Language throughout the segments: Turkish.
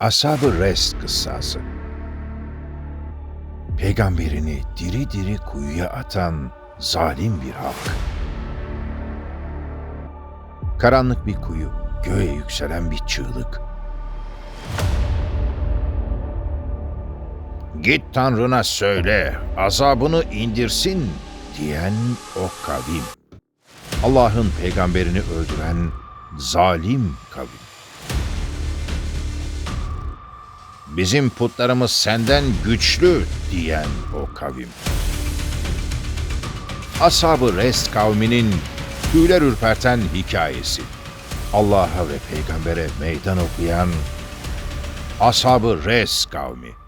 Ashab-ı Res kıssası. Peygamberini diri diri kuyuya atan zalim bir halk. Karanlık bir kuyu, göğe yükselen bir çığlık. Git Tanrına söyle, azabını indirsin diyen o kavim. Allah'ın peygamberini öldüren zalim kavim. Bizim putlarımız senden güçlü diyen o kavim. Ashab-ı Rest kavminin tüyler ürperten hikayesi. Allah'a ve peygambere meydan okuyan Ashab-ı Res kavmi.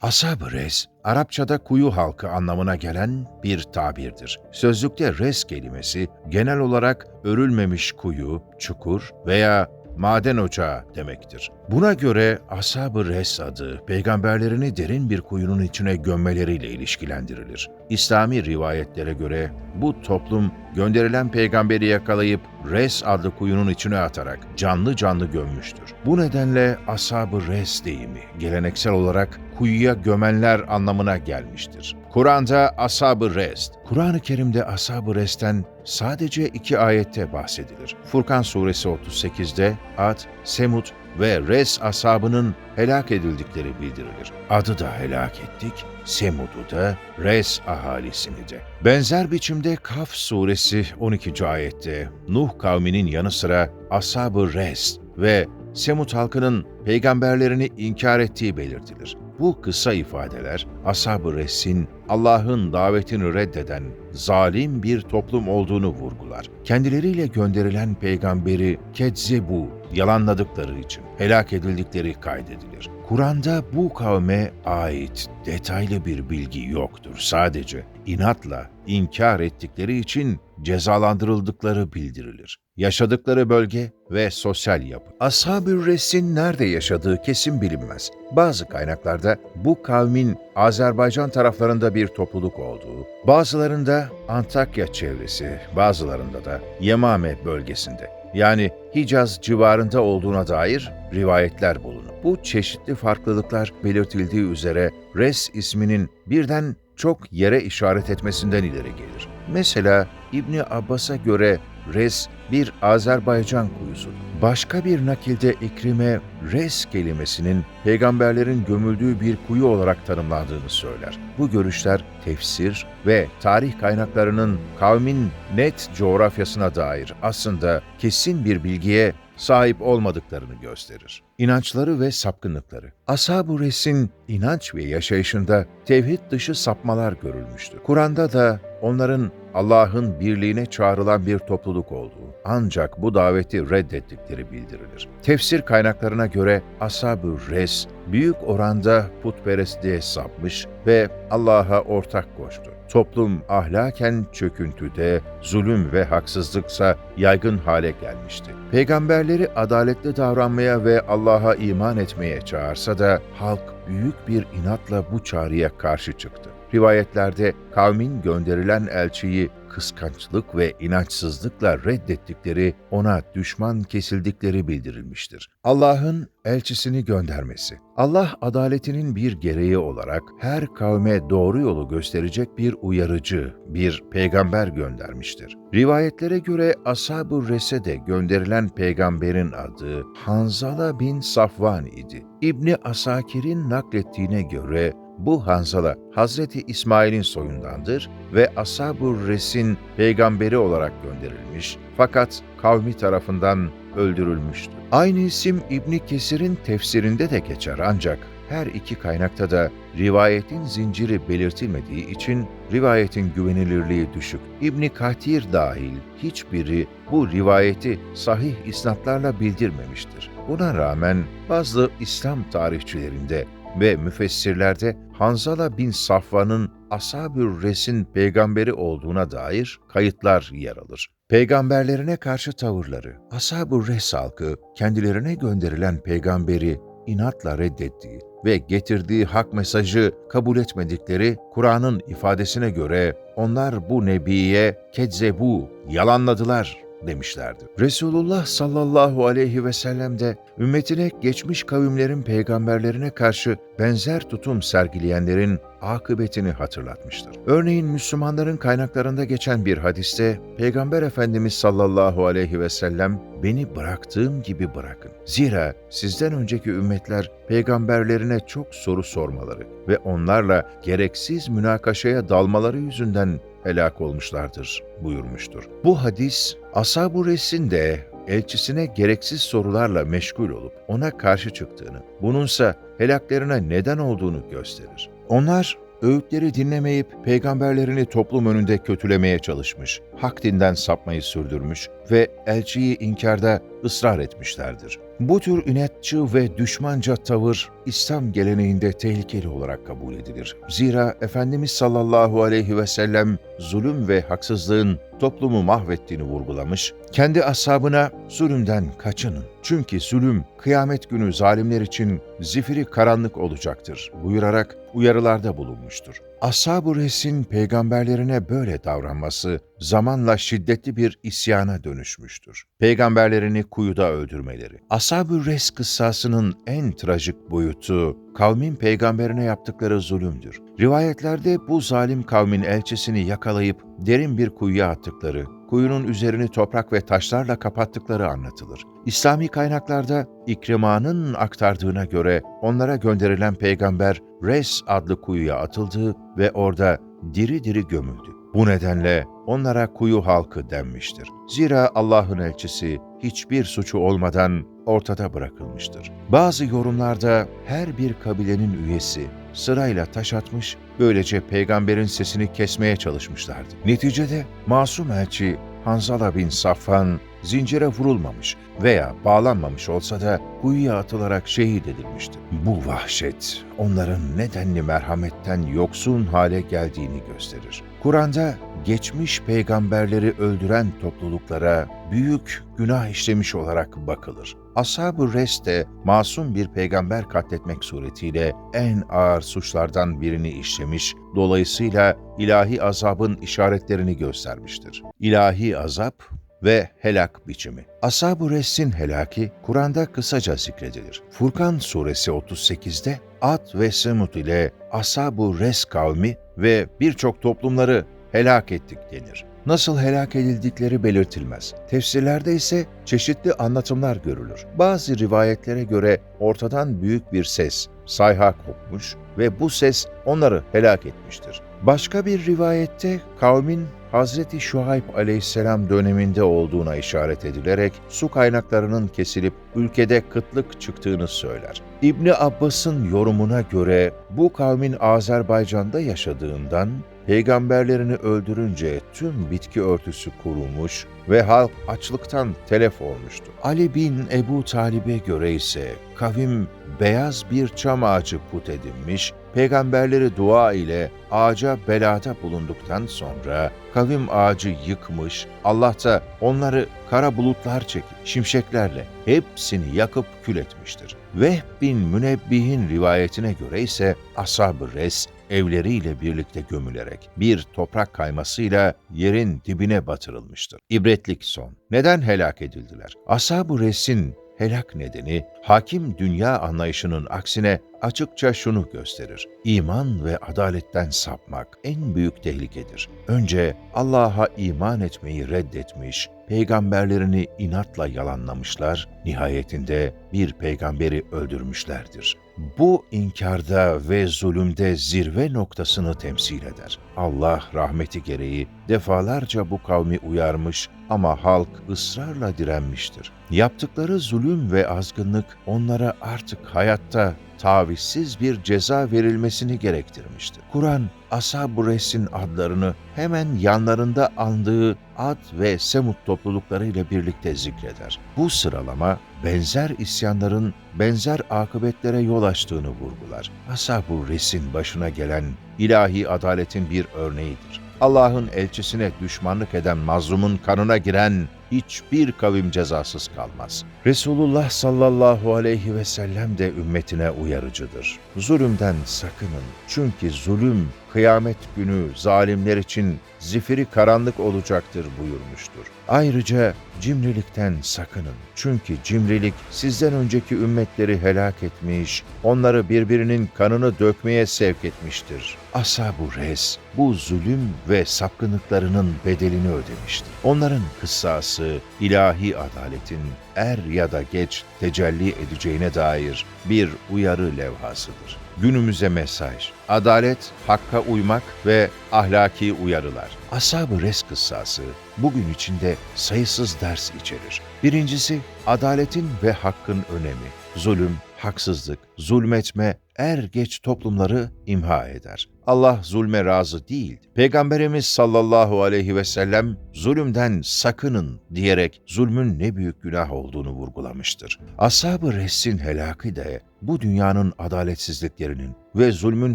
Ashab-ı res, Arapçada kuyu halkı anlamına gelen bir tabirdir. Sözlükte res kelimesi genel olarak örülmemiş kuyu, çukur veya maden ocağı demektir. Buna göre Ashab-ı Res adı peygamberlerini derin bir kuyunun içine gömmeleriyle ilişkilendirilir. İslami rivayetlere göre bu toplum gönderilen peygamberi yakalayıp Res adlı kuyunun içine atarak canlı canlı gömmüştür. Bu nedenle Ashab-ı Res deyimi geleneksel olarak kuyuya gömenler anlamına gelmiştir. Kur'an'da Ashab-ı Rest, Kur'an-ı Kerim'de Ashab-ı Rest'ten sadece iki ayette bahsedilir. Furkan suresi 38'de Ad, Semud ve Res ashabının helak edildikleri bildirilir. Ad'ı da helak ettik, Semud'u da, Res ahalisini de. Benzer biçimde Kaf suresi 12. ayette Nuh kavminin yanı sıra Ashab-ı Res ve Semud halkının peygamberlerini inkar ettiği belirtilir. Bu kısa ifadeler Ashab-ı Res'in Allah'ın davetini reddeden zalim bir toplum olduğunu vurgular. Kendileriyle gönderilen peygamberi kedzebu, yalanladıkları için helak edildikleri kaydedilir. Kur'an'da bu kavme ait detaylı bir bilgi yoktur. Sadece inatla inkar ettikleri için cezalandırıldıkları bildirilir. Yaşadıkları bölge ve sosyal yapı. Ashab-ı Res'in nerede yaşadığı kesin bilinmez. Bazı kaynaklarda bu kavmin Azerbaycan taraflarında bir topluluk olduğu, bazılarında Antakya çevresi, bazılarında da Yemame bölgesinde yani Hicaz civarında olduğuna dair rivayetler bulunur. Bu çeşitli farklılıklar belirtildiği üzere Res isminin birden çok yere işaret etmesinden ileri gelir. Mesela İbni Abbas'a göre Res bir Azerbaycan kuyusudur. Başka bir nakilde İkrime, Res kelimesinin peygamberlerin gömüldüğü bir kuyu olarak tanımlandığını söyler. Bu görüşler tefsir ve tarih kaynaklarının kavmin net coğrafyasına dair aslında kesin bir bilgiye sahip olmadıklarını gösterir. İnançları ve sapkınlıkları. Ashab-ı Res'in inanç ve yaşayışında tevhid dışı sapmalar görülmüştür. Kur'an'da da onların Allah'ın birliğine çağrılan bir topluluk olduğu, ancak bu daveti reddettikleri bildirilir. Tefsir kaynaklarına göre Ashab-ı Res büyük oranda putperestliğe sapmış ve Allah'a ortak koştu. Toplum ahlaken çöküntüde, zulüm ve haksızlıksa yaygın hale gelmişti. Peygamberleri adaletli davranmaya ve Allah'a iman etmeye çağırsa da halk büyük bir inatla bu çağrıya karşı çıktı. Rivayetlerde kavmin gönderilen elçiyi kıskançlık ve inançsızlıkla reddettikleri, ona düşman kesildikleri bildirilmiştir. Allah'ın elçisini göndermesi. Allah adaletinin bir gereği olarak her kavme doğru yolu gösterecek bir uyarıcı, bir peygamber göndermiştir. Rivayetlere göre Ashab-ı Rese'de gönderilen peygamberin adı Hanzala bin Safvan idi. İbni Asakir'in naklettiğine göre bu Hanzala Hazreti İsmail'in soyundandır ve Ashab-ı Res'in peygamberi olarak gönderilmiş fakat kavmi tarafından öldürülmüştür. Aynı isim İbni Kesir'in tefsirinde de geçer ancak her iki kaynakta da rivayetin zinciri belirtilmediği için rivayetin güvenilirliği düşük. İbni Katir dahil hiçbiri bu rivayeti sahih isnatlarla bildirmemiştir. Buna rağmen bazı İslam tarihçilerinde ve müfessirlerde Hanzala bin Safvan'ın Ashab-ı Res'in peygamberi olduğuna dair kayıtlar yer alır. Peygamberlerine karşı tavırları, Ashab-ı Res halkı kendilerine gönderilen peygamberi inatla reddettiği ve getirdiği hak mesajı kabul etmedikleri Kur'an'ın ifadesine göre onlar bu nebiye kedzebu, yalanladılar demişlerdi. Resulullah sallallahu aleyhi ve sellem de ümmetine geçmiş kavimlerin peygamberlerine karşı benzer tutum sergileyenlerin akıbetini hatırlatmıştır. Örneğin Müslümanların kaynaklarında geçen bir hadiste Peygamber Efendimiz sallallahu aleyhi ve sellem beni bıraktığım gibi bırakın. Zira sizden önceki ümmetler peygamberlerine çok soru sormaları ve onlarla gereksiz münakaşaya dalmaları yüzünden helak olmuşlardır buyurmuştur. Bu hadis Ashab-ı Res'in de elçisine gereksiz sorularla meşgul olup ona karşı çıktığını, bununsa helaklerine neden olduğunu gösterir. Onlar öğütleri dinlemeyip peygamberlerini toplum önünde kötülemeye çalışmış, hak dinden sapmayı sürdürmüş ve elçiyi inkarda ısrar etmişlerdir. Bu tür inatçı ve düşmanca tavır İslam geleneğinde tehlikeli olarak kabul edilir. Zira Efendimiz sallallahu aleyhi ve sellem zulüm ve haksızlığın toplumu mahvettiğini vurgulamış, kendi ashabına zulümden kaçının. Çünkü zulüm kıyamet günü zalimler için zifiri karanlık olacaktır buyurarak uyarılarda bulunmuştur. Ashab-ı Res'in peygamberlerine böyle davranması zamanla şiddetli bir isyana dönüşmüştür. Peygamberlerini kuyuda öldürmeleri. Ashab-ı Res kıssasının en trajik boyutu kavmin peygamberine yaptıkları zulümdür. Rivayetlerde bu zalim kavmin elçisini yakalayıp derin bir kuyuya attıkları, kuyunun üzerini toprak ve taşlarla kapattıkları anlatılır. İslami kaynaklarda İkrima'nın aktardığına göre onlara gönderilen peygamber Res adlı kuyuya atıldı ve orada diri diri gömüldü. Bu nedenle onlara kuyu halkı denmiştir. Zira Allah'ın elçisi hiçbir suçu olmadan ortada bırakılmıştır. Bazı yorumlarda her bir kabilenin üyesi sırayla taş atmış, böylece peygamberin sesini kesmeye çalışmışlardı. Neticede masum elçi Hanzala bin Safvan zincire vurulmamış veya bağlanmamış olsa da kuyuya atılarak şehit edilmişti. Bu vahşet onların nedenli merhametten yoksun hale geldiğini gösterir. Kur'an'da geçmiş peygamberleri öldüren topluluklara büyük günah işlemiş olarak bakılır. Ashab-ı Res de masum bir peygamber katletmek suretiyle en ağır suçlardan birini işlemiş, dolayısıyla ilahi azabın işaretlerini göstermiştir. İlahi azap ve helak biçimi. Ashab-ı Res'in helaki Kur'an'da kısaca zikredilir. Furkan suresi 38'de Ad ve Semut ile Ashab-ı Res kavmi ve birçok toplumları helak ettik denir. Nasıl helak edildikleri belirtilmez. Tefsirlerde ise çeşitli anlatımlar görülür. Bazı rivayetlere göre ortadan büyük bir ses, sayha kopmuş ve bu ses onları helak etmiştir. Başka bir rivayette kavmin Hazreti Şuayb aleyhisselam döneminde olduğuna işaret edilerek su kaynaklarının kesilip ülkede kıtlık çıktığını söyler. İbni Abbas'ın yorumuna göre bu kavmin Azerbaycan'da yaşadığından peygamberlerini öldürünce tüm bitki örtüsü kurumuş ve halk açlıktan telef olmuştu. Ali bin Ebu Talib'e göre ise kavim beyaz bir çam ağacı put edinmiş, peygamberleri dua ile ağaca belada bulunduktan sonra kavim ağacı yıkmış, Allah da onları kara bulutlar çekip şimşeklerle hepsini yakıp kül etmiştir. Vehb bin Münebbih'in rivayetine göre ise Ashab-ı Res evleriyle birlikte gömülerek bir toprak kaymasıyla yerin dibine batırılmıştır. İbretlik son. Neden helak edildiler? Ashab-ı Res'in helak nedeni hakim dünya anlayışının aksine açıkça şunu gösterir. İman ve adaletten sapmak en büyük tehlikedir. Önce Allah'a iman etmeyi reddetmiş, peygamberlerini inatla yalanlamışlar, nihayetinde bir peygamberi öldürmüşlerdir. Bu inkarda ve zulümde zirve noktasını temsil eder. Allah rahmeti gereği defalarca bu kavmi uyarmış ama halk ısrarla direnmiştir. Yaptıkları zulüm ve azgınlık onlara artık hayatta tavizsiz bir ceza verilmesini gerektirmiştir. Kur'an, Ashab-ı Res'in adlarını hemen yanlarında andığı Ad ve Semud toplulukları ile birlikte zikreder. Bu sıralama benzer isyanların benzer akıbetlere yol açtığını vurgular. Ashab-ı Res'in başına gelen ilahi adaletin bir örneğidir. Allah'ın elçisine düşmanlık eden mazlumun kanına giren hiçbir kavim cezasız kalmaz. Resulullah sallallahu aleyhi ve sellem de ümmetine uyarıcıdır. Zulümden sakının. Çünkü zulüm kıyamet günü zalimler için zifiri karanlık olacaktır buyurmuştur. Ayrıca cimrilikten sakının. Çünkü cimrilik sizden önceki ümmetleri helak etmiş, onları birbirinin kanını dökmeye sevk etmiştir. Ashab-ı Res bu zulüm ve sapkınlıklarının bedelini ödemiştir. Onların kıssası ilahi adaletin er ya da geç tecelli edeceğine dair bir uyarı levhasıdır. Günümüze mesaj, adalet, hakka uymak ve ahlaki uyarılar. Ashab-ı Res kıssası bugün içinde sayısız ders içerir. Birincisi, adaletin ve hakkın önemi. Zulüm, haksızlık, zulmetme er geç toplumları imha eder. Allah zulme razı değil. Peygamberimiz sallallahu aleyhi ve sellem zulümden sakının diyerek zulmün ne büyük günah olduğunu vurgulamıştır. Ashab-ı Res'in helakı da bu dünyanın adaletsizliklerinin ve zulmün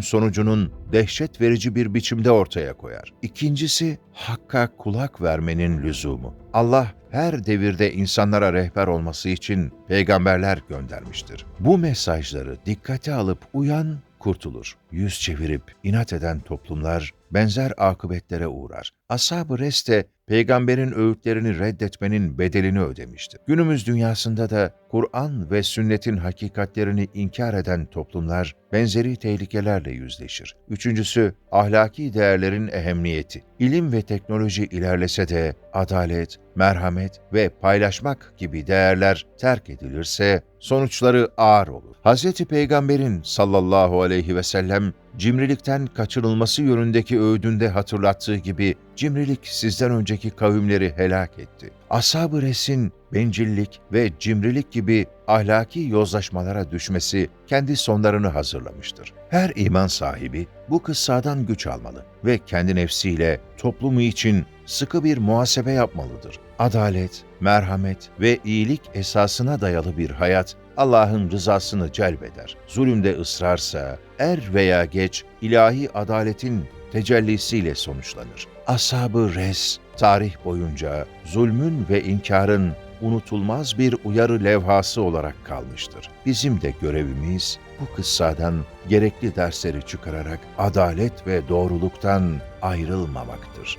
sonucunun dehşet verici bir biçimde ortaya koyar. İkincisi, hakka kulak vermenin lüzumu. Allah her devirde insanlara rehber olması için peygamberler göndermiştir. Bu mesajları dikkate alıp uyan kurtulur. Yüz çevirip inat eden toplumlar benzer akıbetlere uğrar. Ashab-ı Res de peygamberin öğütlerini reddetmenin bedelini ödemiştir. Günümüz dünyasında da Kur'an ve sünnetin hakikatlerini inkar eden toplumlar benzeri tehlikelerle yüzleşir. Üçüncüsü, ahlaki değerlerin ehemmiyeti. İlim ve teknoloji ilerlese de adalet, merhamet ve paylaşmak gibi değerler terk edilirse sonuçları ağır olur. Hz. Peygamber'in sallallahu aleyhi ve sellem cimrilikten kaçınılması yönündeki öğüdünde hatırlattığı gibi cimrilik sizden önceki kavimleri helak etti. Ashab-ı Res'in bencillik ve cimrilik gibi ahlaki yozlaşmalara düşmesi kendi sonlarını hazırlamıştır. Her iman sahibi bu kıssadan güç almalı ve kendi nefsiyle toplumu için sıkı bir muhasebe yapmalıdır. Adalet, merhamet ve iyilik esasına dayalı bir hayat Allah'ın rızasını celbeder. Zulümde ısrarsa er veya geç ilahi adaletin tecellisiyle sonuçlanır. Ashab-ı Res tarih boyunca zulmün ve inkarın unutulmaz bir uyarı levhası olarak kalmıştır. Bizim de görevimiz bu kıssadan gerekli dersleri çıkararak adalet ve doğruluktan ayrılmamaktır.